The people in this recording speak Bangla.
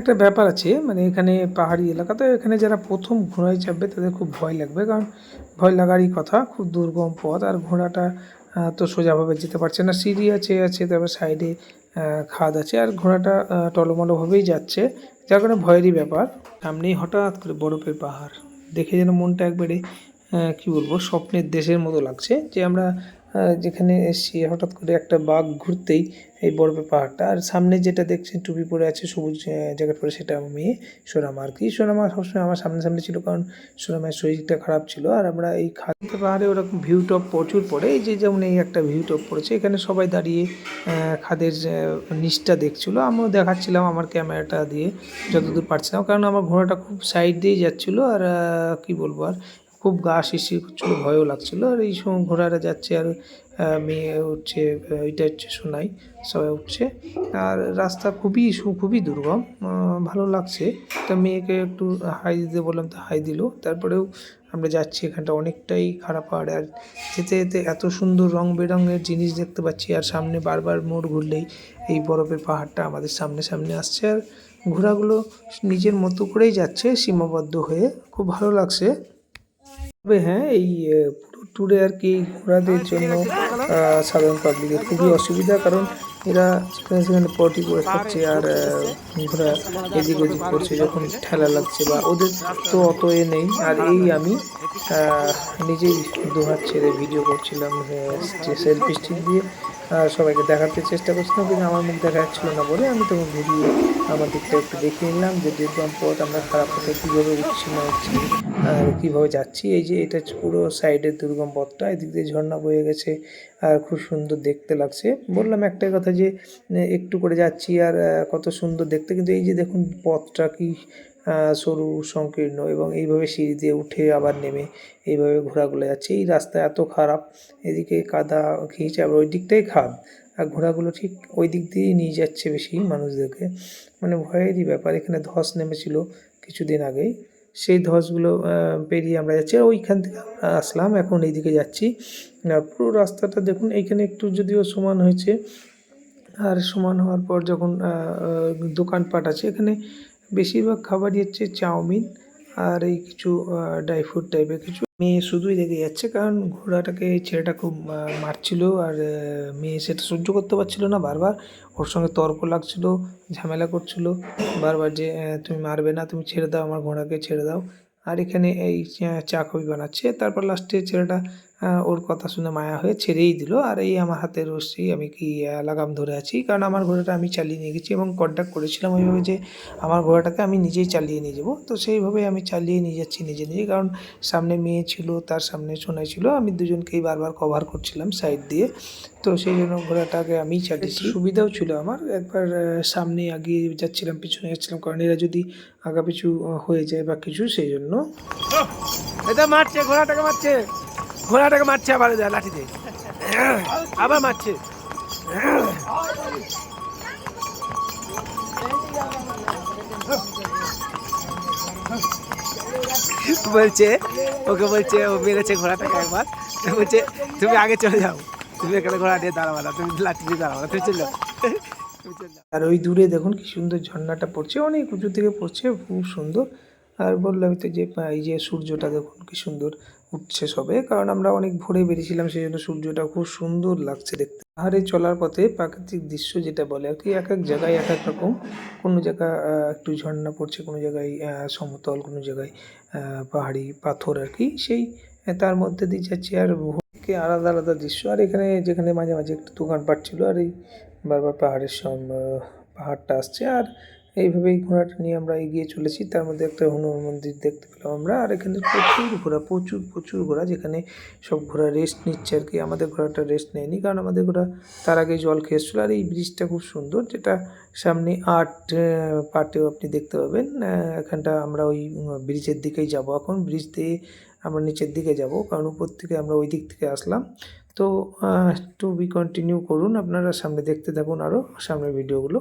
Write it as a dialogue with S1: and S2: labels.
S1: একটা ব্যাপার আছে মানে এখানে পাহাড়ি এলাকা তো এখানে যারা প্রথম ঘোড়ায় চাপবে তাদের খুব ভয় লাগবে, কারণ ভয় লাগারই কথা, খুব দুর্গম পথ, আর ঘোড়াটা তো সোজাভাবে যেতে পারছে না। সিঁড়ি আছে আছে, তারপর সাইডে খাদ আছে, আর ঘোড়াটা টলমলোভাবেই যাচ্ছে, যার কারণে ভয়েরই ব্যাপার। সামনেই হঠাৎ করে বরফের পাহাড়, দেখে যেন মনটা একবারে কি বলব, স্বপ্নের দেশের মতো লাগছে যে আমরা যেখানে এসছি হঠাৎ করে একটা বাঘ ঘুরতেই এই বরফের পাহাড়টা, আর সামনে যেটা দেখছেন টুপি পরে আছে, সবুজ জ্যাকেট পরে, সেটা আমার মেয়ে সোনামা আর কি। সোনামা সবসময় আমার সামনে সামনে ছিল, কারণ সোনামার শরীরটা খারাপ ছিল, আর আমরা এই খাদ্য পাহাড়ে ওরকম ভিউ টপ প্রচুর পড়ে, এই যে যেমন এই একটা ভিউ টপ পড়েছে, এখানে সবাই দাঁড়িয়ে খাদের নিচটা দেখছিল, আমিও দেখাচ্ছিলাম আমার ক্যামেরাটা দিয়ে, যতদূর পারছিলাম, কারণ আমার ঘোড়াটা খুব সাইড দিয়েই যাচ্ছিল, আর কি বলব আর খুব গা শিরশির করছিল, ভয়ও লাগছিল। আর এই সময় ঘোড়ারা যাচ্ছে আর মেয়ে উঠছে ওইটা হচ্ছে শোনাই সবাই উঠছে। আর রাস্তা খুবই খুবই দুর্গম ভালো লাগছে। তা মেয়েকে একটু হাই দিতে বললাম, তো হাই দিল। তারপরেও আমরা যাচ্ছি এখানটা, অনেকটাই খারাপ পাহাড়। আর যেতে যেতে এত সুন্দর রং বেরঙের জিনিস দেখতে পাচ্ছি, আর সামনে বারবার মোড় ঘুরলেই এই বরফের পাহাড়টা আমাদের সামনে সামনে আসছে। আর ঘোড়াগুলো নিজের মতো করেই যাচ্ছে, সীমাবদ্ধ হয়ে। খুব ভালো লাগছে। তবে হ্যাঁ এই ট্যুরে আর কি ঘোড়াদের জন্য সাধারণ পাবলিকের খুবই অসুবিধা, কারণ এরা সেখানে সেখানে পটি করে থাকছে আর ঘোড়া এদিক ওদিক করছে যখন ঠেলা লাগছে বা ওদের তো অত এ নেই। আর এই আমি নিজেই দুহাত ছেড়ে ভিডিও করছিলাম সেলফি স্টিক দিয়ে সবাইকে দেখাতে চেষ্টা করছিলাম, কিন্তু আমার মুখ দেখা যাচ্ছিল না বলে আমি তখন ভিডিও আমার দিকটা একটু দেখিয়ে নিলাম, যে দুর্গম পথ আমরা খারাপ পথে কীভাবে উঠছি না উঠছি আর কীভাবে যাচ্ছি? এই যে এটা পুরো সাইডের দুর্গম পথটা, এদিক দিয়ে ঝর্ণা বয়ে গেছে আর খুব সুন্দর দেখতে লাগছে। বললাম একটাই কথা যে একটু করে যাচ্ছি আর কত সুন্দর দেখতে। কিন্তু এই যে দেখুন পথটা কি সরু, সংকীর্ণ এবং এইভাবে সিঁড়ি দিয়ে উঠে আবার নেমে এইভাবে ঘোড়াগুলো যাচ্ছে। এই রাস্তা এত খারাপ, এদিকে কাদা খেয়েছে আবার ওই দিকটাই খাদ। আর ঘোড়াগুলো ঠিক ওই দিক দিয়েই নিয়ে যাচ্ছে বেশি মানুষদেরকে। মানে ভয়েরই ব্যাপার, এখানে ধস নেমেছিল কিছুদিন আগেই। সেই ধসগুলো পেরিয়ে আমরা যাচ্ছি। আর ওইখান থেকে আসলাম, এখন এইদিকে যাচ্ছি। পুরো রাস্তাটা দেখুন, এইখানে একটু যদিও সমান হয়েছে, আর সমান হওয়ার পর যখন দোকানপাট আছে, এখানে বেশিরভাগ খাবারই হচ্ছে চাউমিন। আর এই কিছু ড্রাই ফ্রুট টাইপের কিছু। মেয়ে শুধুই দেখে যাচ্ছে, কারণ ঘোড়াটাকে, ছেলেটা খুব মারছিল আর মেয়ে সেটা সহ্য করতে পারছিল না। বারবার ওর সঙ্গে তর্ক লাগছিল, ঝামেলা করছিল। বারবার যে তুমি মারবে না, তুমি ছেড়ে দাও, আমার ঘোড়াকে ছেড়ে দাও। আর এখানে এই চা- কফি বানাচ্ছে। তারপর লাস্টে ছেলেটা ওর কথা শুনে মায়া হয়ে ছেড়েই দিল। আর এই আমার হাতে রশ্মি আমি কি লাগাম ধরে আছি? কারণ আমার ঘোড়াটা আমি চালিয়ে নিয়ে গেছি এবং কন্ট্যাক্ট করেছিলাম ওইভাবে যে আমার ঘোড়াটাকে আমি নিজেই চালিয়ে নিয়ে যাব। তো সেইভাবে আমি চালিয়ে নিয়ে যাচ্ছি নিজে নিজে। কারণ সামনে মেয়ে ছিল তার সামনে সোনাই ছিল। আমি দুজনকেই বারবার কভার করছিলাম সাইড দিয়ে। তো সেই জন্য ঘোড়াটাকে আমি চালিয়েছি। সুবিধাও ছিল আমার। একবার সামনে আগিয়ে যাচ্ছিলাম পিছনে যাচ্ছিলাম। কারণ এরা যদি আগা পিছু হয়ে যায় বা কিছু সেই জন্য।
S2: এটা মারছে ঘোড়াটাকে মারছে। ঘোড়াটাকে মারছে আবার যা লাঠি দিয়ে আবার মারছে। বলছে, ওকে বলছে, ও মেরেছে ঘোড়াটাকে একবার। বলছে, তুমি আগে চলে যাও। তুমি এখানে ঘোড়া দিয়ে দাঁড়াবো না, তুমি লাঠি দিয়ে দাঁড়াবো না, তুমি চলে
S1: আর ওই দূরে দেখুন কি সুন্দর ঝর্ণাটা পড়ছে, অনেক উঁচু থেকে পড়ছে, খুব সুন্দর। আর বললাম তো যে, এই যে সূর্যটা দেখুন কি সুন্দর। উঠছে সবে কারণ আমরা অনেক ভোরে বেরিয়েছিলাম সেই জন্য সূর্যটা খুব সুন্দর লাগছে দেখতে। পাহাড়ে চলার পথে প্রাকৃতিক দৃশ্য যেটা বলে আর কি, এক এক জায়গায় এক এক রকম। কোনো জায়গা একটু ঝর্ণা পড়ছে, কোনো জায়গায় সমতল, কোনো জায়গায় পাহাড়ি পাথর আর কি। সেই, তার মধ্যে দিয়ে যাচ্ছে আর ভোরকে আলাদা আলাদা দৃশ্য। আর এখানে, যেখানে মাঝে মাঝে একটু দোকানপাট ছিল আর এই বারবার পাহাড়ের সম পাহাড়টা আসছে। আর এইভাবেই ঘোড়াটা নিয়ে আমরা এগিয়ে চলেছি। তার মধ্যে একটা হনুমান মন্দির দেখতে পেলাম আমরা। আর এখানে প্রচুর ঘোড়া, প্রচুর প্রচুর ঘোড়া যেখানে সব ঘোড়া রেস্ট নিচ্ছে আর কি। আমাদের ঘোড়াটা রেস্ট নেয়নি কারণ আমাদের ঘোড়া তার আগে জল খেয়েছিল। আর এই ব্রিজটা খুব সুন্দর যেটা সামনে আট পার্টেও আপনি দেখতে পাবেন। এখানটা আমরা ওই ব্রিজের দিকেই যাব এখন। ব্রিজ দিয়ে আমরা নিচের দিকে যাব কারণ উপর থেকে আমরা ওই দিক থেকে আসলাম। তো টু বি কন্টিনিউ করুন। আপনারা সামনে দেখতে থাকুন আরও সামনের ভিডিওগুলো